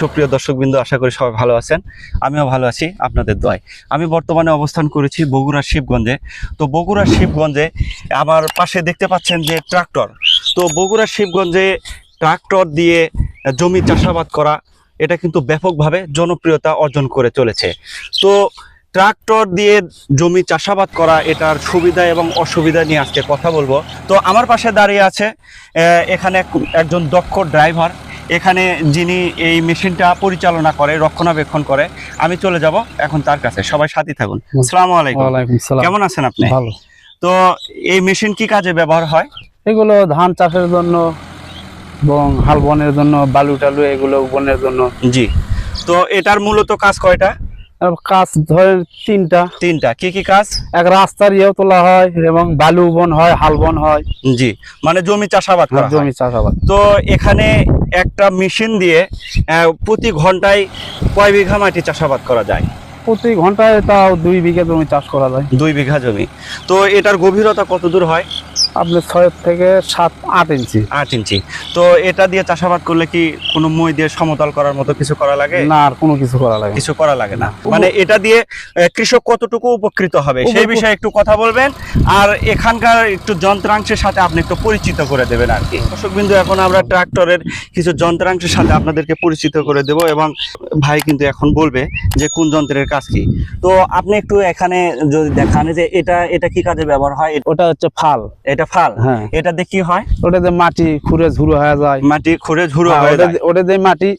সুপ্রিয় দর্শকবৃন্দ, আশা করি সবাই ভালো আছেন। আমিও ভালো আছি আপনাদের দয় আমি বর্তমানে অবস্থান করেছি বগুড়ার শিবগঞ্জে। তো বগুড়ার শিবগঞ্জে আমার পাশে দেখতে পাচ্ছেন যে ট্রাক্টর। তো বগুড়ার শিবগঞ্জে ট্রাক্টর দিয়ে জমি চাষাবাদ করা, এটা কিন্তু ব্যাপকভাবে জনপ্রিয়তা অর্জন করে চলেছে। তো ট্রাক্টর দিয়ে জমি চাষাবাদ করা, এটার সুবিধা এবং অসুবিধা নিয়ে আজকে কথা বলব। তো আমার পাশে দাঁড়িয়ে আছে এখানে এক- একজন দক্ষ ড্রাইভার। এখানে যিনি এই মেশিনটা পরিচালনা করে রক্ষণাবেক্ষণ করে আমি চলে যাব এখন তার কাছে। সবাই সাথী থাকুন। আসসালামু আলাইকুম। সালাম। কেমন আছেন আপনি? ভালো। তো এই মেশিন কি কাজে ব্যবহার হয়? এগুলো ধান চাষের জন্য এবং হাল বনের জন্য বালু টালু এগুলো বনের জন্য। জি। তো এটার মূলত কাজ কয়টা? কাজ ধরেন তিনটা। তিনটা। কি কি কাজ? এক রাস্তার ইয়েও তোলা হয় এবং বালু বন হয় হাল বন হয়। জি। মানে জমি চাষাবাদ করা জমি চাষাবাদ। তো এখানে একটা মেশিন দিয়ে প্রতি ঘন্টায় কয় বিঘা মাটি চাষাবাদ করা যায়? প্রতি ঘন্টায় তাও দুই বিঘা জমি চাষ করা যায়। দুই বিঘা জমি। তো এটার গভীরতা কত দূর হয়? আপনার ছয় থেকে সাত আট ইঞ্চি। আট ইঞ্চি। তো এটা দিয়ে চাষাবাদ করলে কি কোনো মই দিয়ে সমতল করার মতো কিছু করা লাগে? না আর কোনো কিছু করা লাগে কিছু করা লাগে না। মানে এটা দিয়ে কৃষক কতটুকু উপকৃত হবে? সেই বিষয়ে একটু কথা বলবেন। আর এখানকার একটু যন্ত্রাংশের সাথে আপনি একটু পরিচিত করে দেবেন আর কি। দর্শক বিন্দু এখন আমরা ট্রাক্টরের কিছু যন্ত্রাংশের সাথে আপনাদেরকে পরিচিত করে দেব এবং ভাই কিন্তু এখন বলবে যে কোন যন্ত্রের কাজ কি। তো আপনি একটু এখানে যদি দেখান যে এটা এটা কি কাজে ব্যবহার হয়? ওটা হচ্ছে ফাল। এটা ফাল। হ্যাঁ। এটা দিয়ে কি হয়? ওটাতে মাটি খুঁড়ে ঝুরো হয়ে যায়। মাটি খুঁড়ে ঝুড়ো হ্যাঁ, হয়ে যায়। ওটা দিয়ে মাটি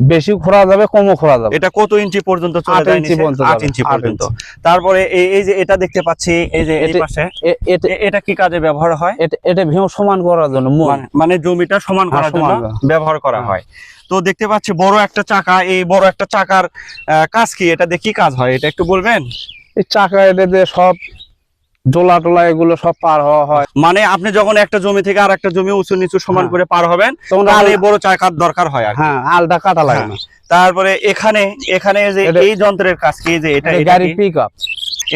বেশি খোঁড়া যাবে কমও খোঁড়া যাবে। এটা কত ইঞ্চি পর্যন্ত চলে যায় ইঞ্চি? পর্যন্ত আট ইঞ্চি পর্যন্ত। তারপরে এই এই যে এটা দেখতে পাচ্ছি এই যে এই এটা- পাশে এটা এটা কি কাজে ব্যবহার হয়? এটা এটা ভেঙে সমান করার জন্য মানে- মানে জমিটা সমান হ্যাঁ, করার জন্য ব্যবহার করা হ্যাঁ। তো দেখতে পাচ্ছি বড় একটা চাকা এই বড় একটা চাকার কাজ কি? এটা দিয়ে কি কাজ হয়? এটা একটু বলবেন? এই চাকা এটা দিয়ে সব ডোলা টোলা এগুলো সব পার হওয়া হয়। মানে আপনি যখন একটা জমি থেকে আর একটা জমি উঁচু নিচু সমান হ্যাঁ। করে পার হবেন তখন আল- বড় চাকার দরকার হয় আর হ্যাঁ আলটা কাটা লাগে না। তারপরে এখানে এখানে যে এই যন্ত্রের কাজ কি? যে এটা গাড়ি পিক আপ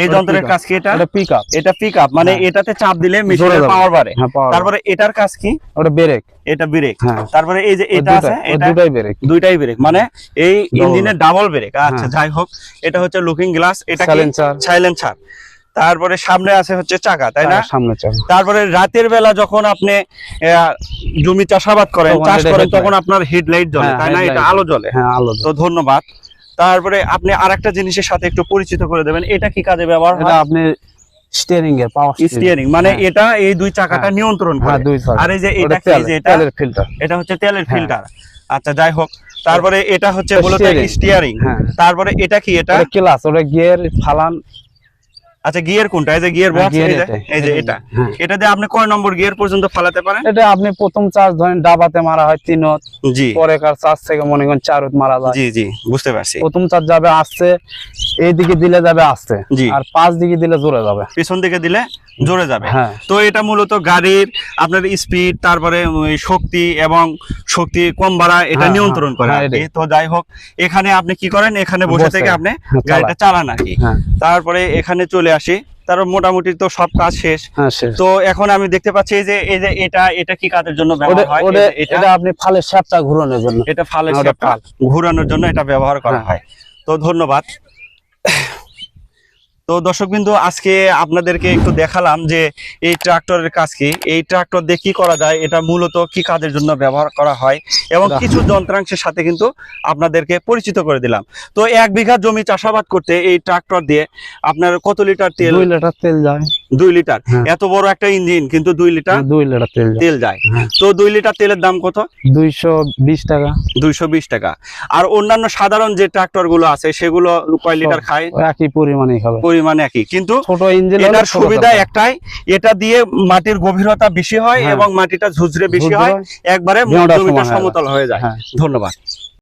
এই যন্ত্রের কাজ কি এটা? এটা পিক আপ এটা পিক আপ মানে হ্যাঁ। এটাতে চাপ দিলে মেশিনের পাওয়ার বাড়ে। হ্যাঁ তারপরে এটার কাজ কি? ওটা ব্রেক এটা ব্রেক হ্যাঁ। তারপরে এই যে এটা আছে দুটাই- এটা দুটাই ব্রেক দুইটাই ব্রেক মানে এই ইঞ্জিনের ডাবল ব্রেক আচ্ছা হ্যাঁ। যাই হোক এটা হচ্ছে লুকিং গ্লাস এটা সাইলেন্সার সাইলেন্সার তারপরে সামনে আছে হচ্ছে চাকা তাই না? সামনে চাকা। তারপরে রাতের বেলা যখন আপনি জমি চাষাবাদ করেন চাষ করেন তখন আপনার হেডলাইট জ্বলে হ্যাঁ, তাই না? এটা আলো জ্বলে। হ্যাঁ আলো তো ধন্যবাদ। তারপরে আপনি আরেকটা জিনিসের সাথে একটু পরিচিত করে দেবেন এটা কি কাজে ব্যবহার এটা হয় আপনি স্টিয়ারিং এর পাওয়ার স্টিয়ারিং মানে হ্যাঁ। এটা এই দুই চাকাটা হ্যাঁ। নিয়ন্ত্রণ হ্যাঁ করে আর এই যে এটা কি যে এটা তেলের ফিল্টার এটা হচ্ছে তেলের হ্যাঁ। ফিল্টার আচ্ছা যাই হোক তারপরে এটা হচ্ছে মূলত স্টিয়ারিং হ্যাঁ। তারপরে এটা কি এটা? এটা ক্লাস ওটা গিয়ার ফালান আচ্ছা গিয়ার কোনটা? এই যে গিয়ার হ্যাঁ, বক্স এই যে এটাই। এই যে এটা। হ্যাঁ। এটা দিয়ে আপনি কয় নম্বর গিয়ার পর্যন্ত ফালাতে পারেন? এটা আপনি প্রথম চার্জ ধরেন ডাবাতে মারা হয় তিনত জি। পরে কার চার্জ থেকে মনে করেন চারত মারা যায়। জি জি বুঝতে পারছি। প্রথম চার্জ যাবে আসছে এই দিকে দিলে যাবে আসছে। আর পাঁচ দিকে দিলে জোরে যাবে। পিছন দিকে দিলে জোরে যাবে। হ্যাঁ। তো এটা মূলত গাড়ির আপনার স্পিড তারপরে শক্তি এবং শক্তি কম বাড়া এটা হ্যাঁ, নিয়ন্ত্রণ করে হ্যাঁ, আর কি। এটাই। তো যাই হোক এখানে আপনি কি করেন? এখানে বসে। থেকে আপনি গাড়িটা চালান আর কি। তারপরে এখানে চলে আসি। তারপর মোটামুটি তো সব কাজ শেষ। তো এখন আমি দেখতে পাচ্ছি যে এই যে এটা এটা কি কাজের জন্য ব্যবহার হয়? এটা আপনি ফালের সাপটা ঘুরানোর জন্য। এটা ফালের ফাল। ঘোরানোর জন্য এটা ব্যবহার করা। হয়। তো ধন্যবাদ। তো দর্শকবিন্দু আজকে আপনাদেরকে একটু দেখালাম যে এই ট্রাক্টরের কাজ কি। এই ট্রাক্টর দিয়ে কি করা যায় এটা মূলত কি কাজের জন্য ব্যবহার করা হয় এবং কিছু যন্ত্রাংশের সাথে কিন্তু আপনাদেরকে পরিচিত করে দিলাম। তো এক বিঘা জমি চাষাবাদ করতে এই ট্রাক্টর দিয়ে আপনার কত লিটার তেল? দুই লিটার তেল যায়। দুই লিটার। হ্যাঁ। এত বড় একটা ইঞ্জিন কিন্তু দুই লিটার দুই লিটার তেল যায়। তেল যায়। হ্যাঁ। তো দুই লিটার তেলের দাম কত? দুইশো বিশ টাকা। দুইশো বিশ টাকা। আর অন্যান্য সাধারণ যে ট্রাক্টরগুলো আছে সেগুলো কয় লিটার খায়? একই পরিমাণে হবে পরিমাণ একই। কিন্তু এটার সুবিধা একটাই এটা দিয়ে মাটির গভীরতা বেশি হয় হ্যাঁ। এবং মাটিটা ঝুঝরে বেশি হয় একবারে জমিটা সমতল হয়ে যায়। হ্যাঁ। ধন্যবাদ।